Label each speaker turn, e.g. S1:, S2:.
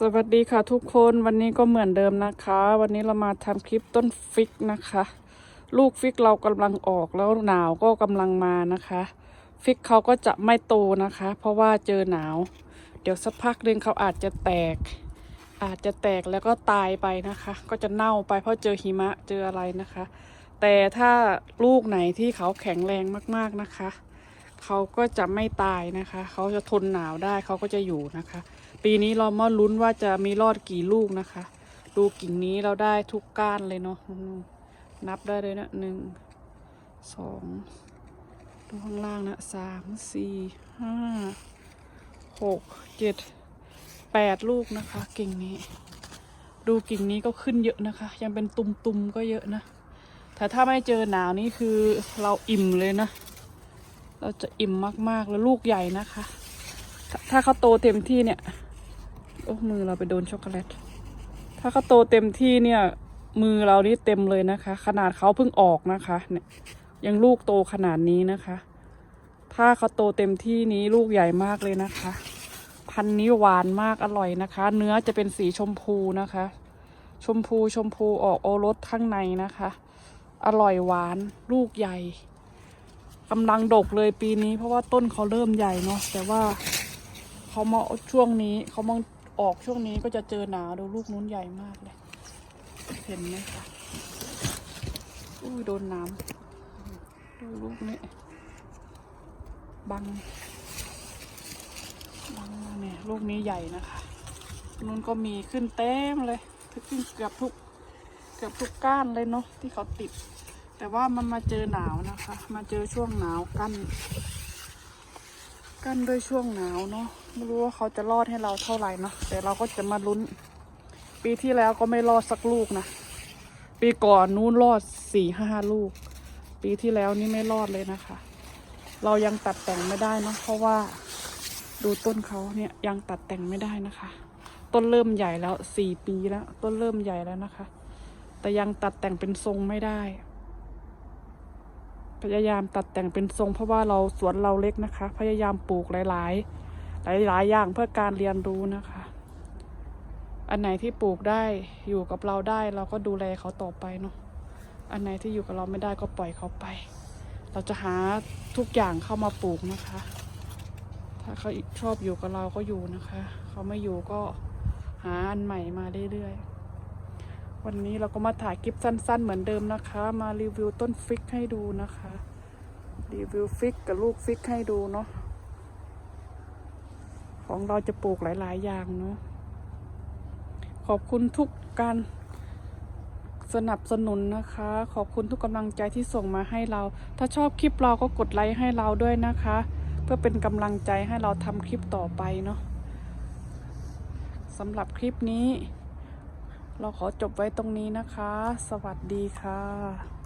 S1: สวัสดีค่ะทุกคนวันนี้ก็เหมือนเดิมนะคะ วันนี้เรามาทำคลิปต้นฟิกนะคะ ลูกฟิกเรากำลังออกแล้วหนาวก็กำลังมานะคะ ฟิกเขาก็จะไม่โตนะคะ เพราะว่าเจอหนาว เดี๋ยวสักพักหนึ่งเขาอาจจะแตก อาจจะแตกแล้วก็ตายไปนะคะ ก็จะเน่าไปเพราะเจอหิมะเจออะไรนะคะ แต่ถ้าลูกไหนที่เขาแข็งแรงมากๆนะคะ เขาก็จะไม่ตายนะคะ เขาจะทนหนาวได้เขาก็จะอยู่นะคะ ปีนี้เรามาลุ้นว่าจะมีรอดกี่ลูกนะคะ ดูกิ่งนี้เราได้ทุกก้านเลยเนาะนับได้เลยนะหนึ่งสองดูข้างล่างนะสามสี่ห้าหกเจ็ดแปดลูกนะคะ กิ่งนี้ ดูกิ่งนี้ก็ขึ้นเยอะนะคะ ยังเป็นตุ่มๆก็เยอะนะแต่ถ้าไม่เจอหนาวนี่คือเราอิ่มเลยนะ เราจะอิ่มมากๆแล้วลูกใหญ่นะคะถถ้าเขาโตเต็มที่เนี่ย โอ้มือเราไปโดนช็อกโกแลต ถ้าเขาโตเต็มที่เนี่ย มือเรานี่เต็มเลยนะคะ ขนาดเขาเพิ่งออกนะคะ เนี่ย ยังลูกโตขนาดนี้นะคะ ถ้าเขาโตเต็มที่นี้ลูกใหญ่มากเลยนะคะ พันนี้หวานมากอร่อยนะคะ เนื้อจะเป็นสีชมพูนะคะ ชมพูชมพูออกโอรสข้างในนะคะ อร่อยหวานลูกใหญ่กำลังดกเลยปีนี้เพราะว่าต้นเขาเริ่มใหญ่เนาะแต่ว่าเขามาช่วงนี้เขามา ออกช่วงนี้ก็จะเจอหนาวดูลูกนู้นใหญ่มากเลย เห็นไหมคะอุ้ยโดนน้ำดูลูกนี้บังบังเนี่ยลูกนี้ใหญ่นะคะนู้นก็มีขึ้นเต็มเลยขึ้นเกือบทุกเกือบทุกก้านเลยเนาะที่เขาติด แต่ว่ามันมาเจอหนาวนะคะ มาเจอช่วงหนาวกั้น กั้นด้วยช่วงหนาวเนาะไม่รู้ว่าเขาจะรอดให้เราเท่าไหร่เนาะแต่เราก็จะมาลุ้น ปีที่แล้วก็ไม่รอดสักลูกนะปีก่อนนู้นรอดสี่ห้าลูก ปีที่แล้วนี่ไม่รอดเลยนะคะ เรายังตัดแต่งไม่ได้เนอะเพราะว่าดูต้นเขาเนี่ยยังตัดแต่งไม่ได้นะคะ ต้นเริ่มใหญ่แล้วสี่ปีแล้ว ต้นเริ่มใหญ่แล้วนะคะ แต่ยังตัดแต่งเป็นทรงไม่ได้ พยายามตัดแต่งเป็นทรงเพราะว่าเราสวนเราเล็กนะคะ พยายามปลูกหลาย ๆ หลาย ๆ อย่างเพื่อการเรียนรู้นะคะ อันไหนที่ปลูกได้อยู่กับเราได้เราก็ดูแลเขาต่อไปเนาะอันไหนที่อยู่กับเราไม่ได้ก็ปล่อยเขาไป เราจะหาทุกอย่างเข้ามาปลูกนะคะ ถ้าเขาชอบอยู่กับเราก็อยู่นะคะ เขาไม่อยู่ก็หาอันใหม่มาเรื่อยๆ วันนี้เราก็มาถ่ายคลิปสั้น ๆ เหมือนเดิมนะคะ มารีวิวต้นฟิกให้ดูนะคะ รีวิวฟิกกับลูกฟิกให้ดูเนาะของเราจะปลูกหลาย ๆ อย่างเนาะขอบคุณทุกการสนับสนุนนะคะ ขอบคุณทุกกำลังใจที่ส่งมาให้เรา ถ้าชอบคลิปเราก็กดไลค์ให้เราด้วยนะคะ เพื่อเป็นกำลังใจให้เราทำคลิปต่อไปเนาะสำหรับคลิปนี้ เราขอจบไว้ตรงนี้นะคะ สวัสดีค่ะ